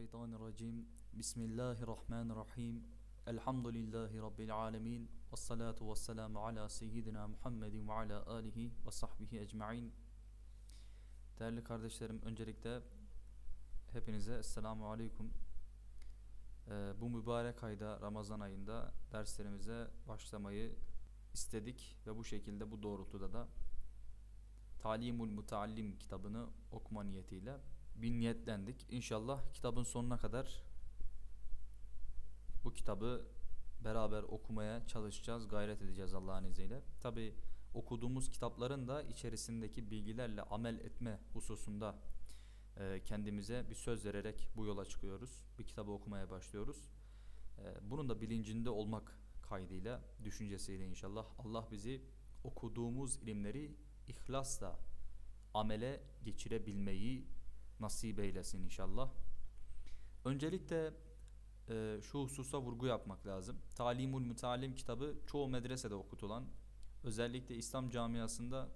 Mineşşeytanirracim. Bismillahirrahmanirrahim. Elhamdülillahi Rabbil alemin. Ve salatu ve selamu ala seyyidina Muhammedin ve ala alihi ve sahbihi ecma'in. Değerli kardeşlerim öncelikle hepinize Esselamu Aleyküm. Ee, bu mübarek ayda Ramazan ayında derslerimize başlamayı istedik ve bu şekilde bu doğrultuda da Talimul Mutallim kitabını okuma niyetiyle bir niyetlendik. İnşallah kitabın sonuna kadar bu kitabı beraber okumaya çalışacağız, gayret edeceğiz Allah'ın izniyle. Tabi okuduğumuz kitapların da içerisindeki bilgilerle amel etme hususunda e, kendimize bir söz vererek bu yola çıkıyoruz. Bir kitabı okumaya başlıyoruz. E, bunun da bilincinde olmak kaydıyla, düşüncesiyle inşallah Allah bizi okuduğumuz ilimleri ihlasla amele geçirebilmeyi nasip eylesin inşallah. Öncelikle e, şu hususa vurgu yapmak lazım. Talimul Mütalim kitabı çoğu medresede okutulan, özellikle İslam camiasında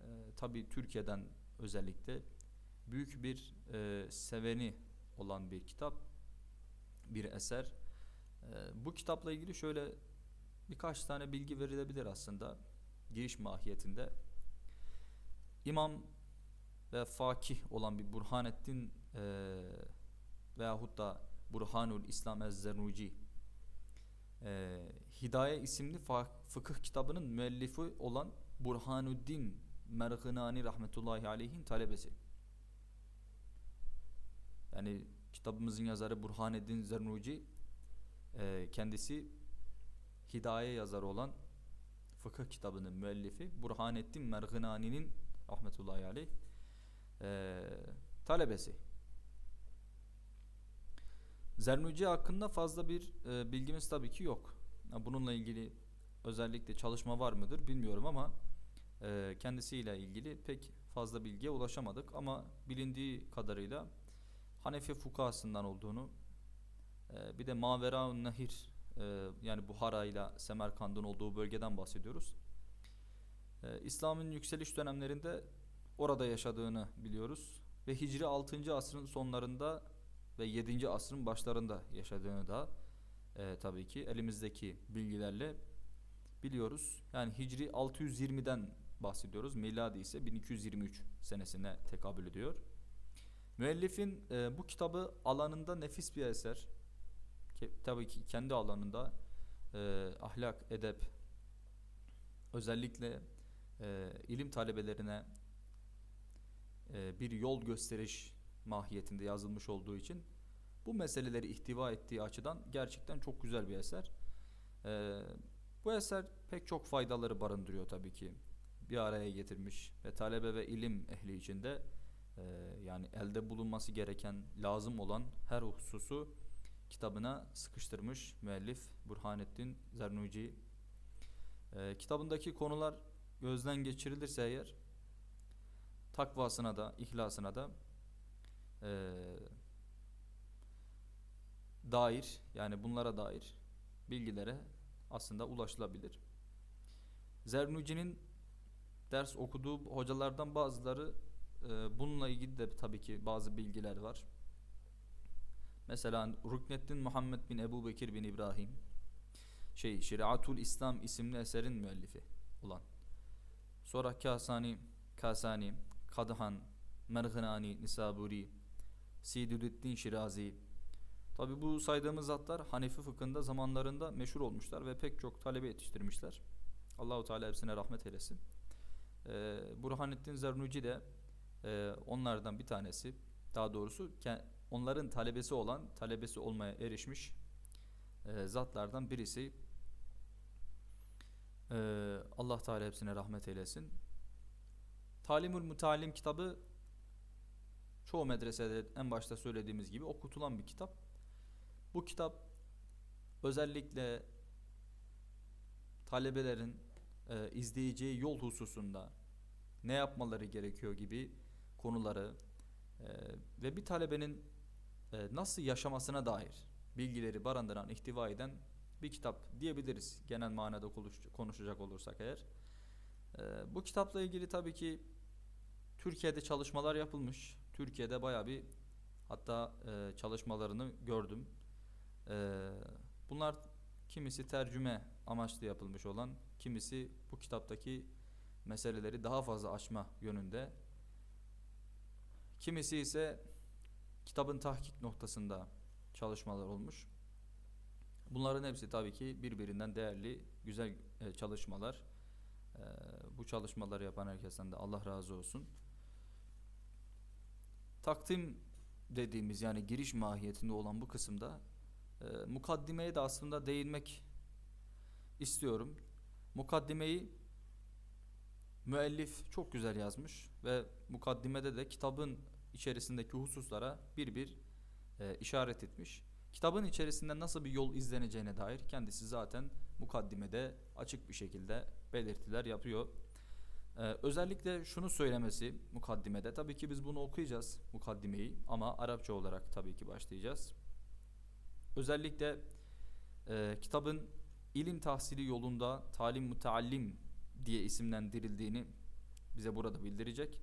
e, tabi Türkiye'den özellikle büyük bir e, seveni olan bir kitap, bir eser. E, bu kitapla ilgili şöyle birkaç tane bilgi verilebilir aslında giriş mahiyetinde. İmam ve fakih olan bir Burhanettin e, veyahut da Burhanul İslam Ez-Zernuci e, Hidaye isimli fıkıh kitabının müellifi olan Burhanuddin Mergınani rahmetullahi aleyhin talebesi. Yani kitabımızın yazarı Burhaneddin Zernuci e, kendisi Hidaye yazarı olan fıkıh kitabının müellifi Burhanettin Mergınani'nin rahmetullahi aleyh e, talebesi. Zernuci hakkında fazla bir e, bilgimiz tabii ki yok. Bununla ilgili özellikle çalışma var mıdır bilmiyorum ama e, kendisiyle ilgili pek fazla bilgiye ulaşamadık. Ama bilindiği kadarıyla Hanefi fukasından olduğunu e, bir de Maveraun Nehir e, yani Buhara ile Semerkand'ın olduğu bölgeden bahsediyoruz. E, İslam'ın yükseliş dönemlerinde orada yaşadığını biliyoruz. Ve Hicri 6. asrın sonlarında ve 7. asrın başlarında yaşadığını da e, tabii ki elimizdeki bilgilerle biliyoruz. Yani Hicri 620'den bahsediyoruz. Miladi ise 1223 senesine tekabül ediyor. Müellifin e, bu kitabı alanında nefis bir eser. Ke, tabii ki kendi alanında e, ahlak, edep, özellikle e, ilim talebelerine e, bir yol gösteriş mahiyetinde yazılmış olduğu için bu meseleleri ihtiva ettiği açıdan gerçekten çok güzel bir eser. E, bu eser pek çok faydaları barındırıyor tabii ki. Bir araya getirmiş ve talebe ve ilim ehli içinde e, yani elde bulunması gereken, lazım olan her hususu kitabına sıkıştırmış müellif Burhanettin Zernuci. E, kitabındaki konular gözden geçirilirse eğer takvasına da, ihlasına da e, dair yani bunlara dair bilgilere aslında ulaşılabilir. Zernuci'nin ders okuduğu hocalardan bazıları e, bununla ilgili de tabii ki bazı bilgiler var. Mesela Rukneddin Muhammed bin Ebu Bekir bin İbrahim şey Şeriatul İslam isimli eserin müellifi olan. Sonra Kasani, Kasani, Kadhan, Mergınani, Nisaburi, Sidüddin Şirazi. Tabi bu saydığımız zatlar Hanefi fıkhında zamanlarında meşhur olmuşlar ve pek çok talebe yetiştirmişler. Allahu Teala hepsine rahmet eylesin. Ee, Burhanettin Zernuci de e, onlardan bir tanesi. Daha doğrusu onların talebesi olan, talebesi olmaya erişmiş e, zatlardan birisi. Ee, Allah Teala hepsine rahmet eylesin. Talimül Mutalim kitabı çoğu medresede en başta söylediğimiz gibi okutulan bir kitap. Bu kitap özellikle talebelerin e, izleyeceği yol hususunda ne yapmaları gerekiyor gibi konuları e, ve bir talebenin e, nasıl yaşamasına dair bilgileri barındıran, ihtiva eden bir kitap diyebiliriz genel manada konuşacak olursak eğer. E, bu kitapla ilgili tabii ki Türkiye'de çalışmalar yapılmış. Türkiye'de baya bir Hatta e, çalışmalarını gördüm. E, bunlar kimisi tercüme amaçlı yapılmış olan, kimisi bu kitaptaki meseleleri daha fazla açma yönünde. Kimisi ise kitabın tahkik noktasında çalışmalar olmuş. Bunların hepsi tabii ki birbirinden değerli, güzel e, çalışmalar. E, bu çalışmaları yapan herkesten de Allah razı olsun. Takdim dediğimiz yani giriş mahiyetinde olan bu kısımda e, mukaddimeye de aslında değinmek istiyorum. Mukaddimeyi müellif çok güzel yazmış ve mukaddimede de kitabın içerisindeki hususlara bir bir e, işaret etmiş. Kitabın içerisinde nasıl bir yol izleneceğine dair kendisi zaten mukaddimede açık bir şekilde belirtiler yapıyor. Ee, özellikle şunu söylemesi mukaddimede tabii ki biz bunu okuyacağız mukaddimeyi ama Arapça olarak tabii ki başlayacağız. Özellikle e, kitabın ilim tahsili yolunda talim müteallim diye isimlendirildiğini bize burada bildirecek.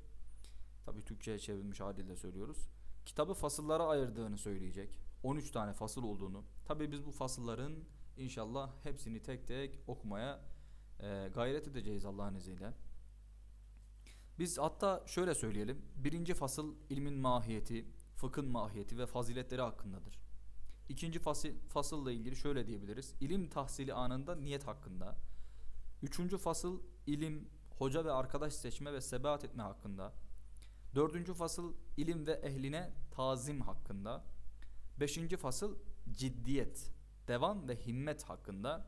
Tabii Türkçe'ye çevrilmiş haliyle söylüyoruz. Kitabı fasıllara ayırdığını söyleyecek. 13 tane fasıl olduğunu. Tabii biz bu fasılların inşallah hepsini tek tek okumaya e, gayret edeceğiz Allah'ın izniyle. Biz hatta şöyle söyleyelim. Birinci fasıl ilmin mahiyeti, fıkhın mahiyeti ve faziletleri hakkındadır. İkinci fasıl, fasılla ilgili şöyle diyebiliriz. İlim tahsili anında niyet hakkında. Üçüncü fasıl ilim, hoca ve arkadaş seçme ve sebat etme hakkında. Dördüncü fasıl ilim ve ehline tazim hakkında. Beşinci fasıl ciddiyet, devam ve himmet hakkında.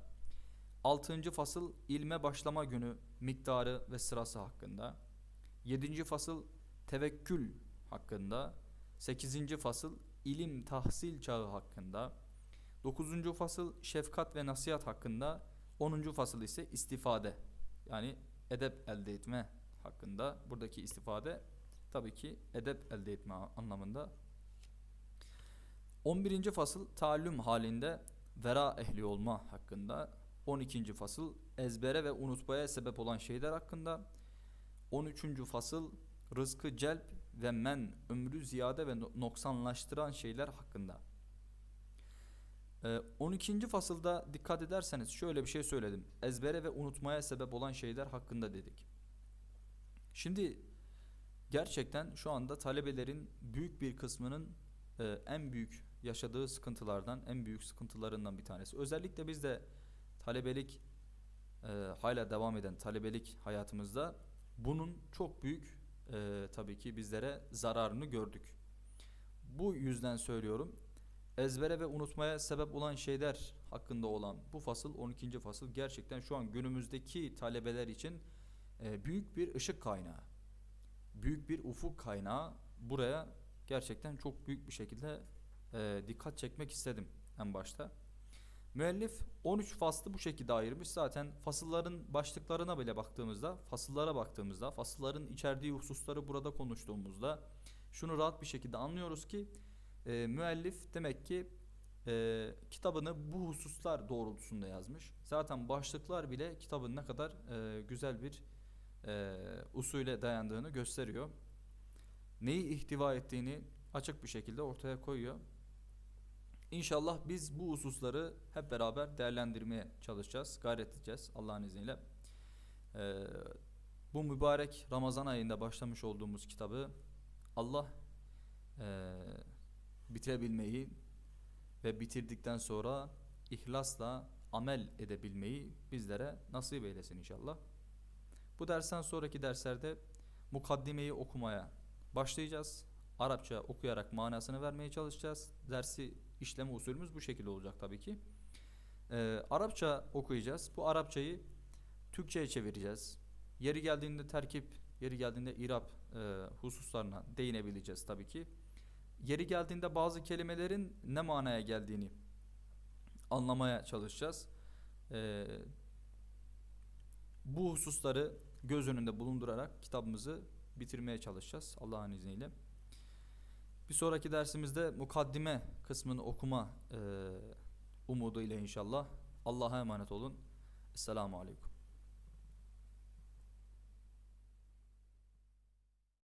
Altıncı fasıl ilme başlama günü miktarı ve sırası hakkında. Yedinci fasıl tevekkül hakkında. Sekizinci fasıl ilim tahsil çağı hakkında. Dokuzuncu fasıl şefkat ve nasihat hakkında. Onuncu fasıl ise istifade yani edep elde etme hakkında. Buradaki istifade tabii ki edep elde etme anlamında. 11. fasıl taallüm halinde vera ehli olma hakkında. 12. fasıl ezbere ve unutmaya sebep olan şeyler hakkında. 13. fasıl rızkı celp ve men ömrü ziyade ve noksanlaştıran şeyler hakkında. Ee, 12. fasılda dikkat ederseniz şöyle bir şey söyledim. Ezbere ve unutmaya sebep olan şeyler hakkında dedik. Şimdi gerçekten şu anda talebelerin büyük bir kısmının e, en büyük yaşadığı sıkıntılardan, en büyük sıkıntılarından bir tanesi. Özellikle biz de talebelik e, hala devam eden talebelik hayatımızda bunun çok büyük e, tabii ki bizlere zararını gördük. Bu yüzden söylüyorum. Ezbere ve unutmaya sebep olan şeyler hakkında olan bu fasıl 12. fasıl gerçekten şu an günümüzdeki talebeler için e, büyük bir ışık kaynağı. Büyük bir ufuk kaynağı. Buraya gerçekten çok büyük bir şekilde e, dikkat çekmek istedim en başta. Müellif 13 faslı bu şekilde ayırmış. Zaten fasılların başlıklarına bile baktığımızda, fasıllara baktığımızda, fasılların içerdiği hususları burada konuştuğumuzda şunu rahat bir şekilde anlıyoruz ki e, müellif demek ki e, kitabını bu hususlar doğrultusunda yazmış. Zaten başlıklar bile kitabın ne kadar e, güzel bir e, usule dayandığını gösteriyor. Neyi ihtiva ettiğini açık bir şekilde ortaya koyuyor. İnşallah biz bu hususları hep beraber değerlendirmeye çalışacağız, gayret edeceğiz Allah'ın izniyle. Ee, bu mübarek Ramazan ayında başlamış olduğumuz kitabı Allah e, bitirebilmeyi ve bitirdikten sonra ihlasla amel edebilmeyi bizlere nasip eylesin inşallah. Bu dersten sonraki derslerde mukaddimeyi okumaya başlayacağız. Arapça okuyarak manasını vermeye çalışacağız. Dersi işleme usulümüz bu şekilde olacak tabii ki. Ee, Arapça okuyacağız. Bu Arapçayı Türkçe'ye çevireceğiz. Yeri geldiğinde terkip, yeri geldiğinde irap e, hususlarına değinebileceğiz tabii ki. Yeri geldiğinde bazı kelimelerin ne manaya geldiğini anlamaya çalışacağız. Ee, bu hususları göz önünde bulundurarak kitabımızı bitirmeye çalışacağız Allah'ın izniyle. Bir sonraki dersimizde mukaddime kısmını okuma e, umudu ile inşallah. Allah'a emanet olun. Esselamu Aleyküm.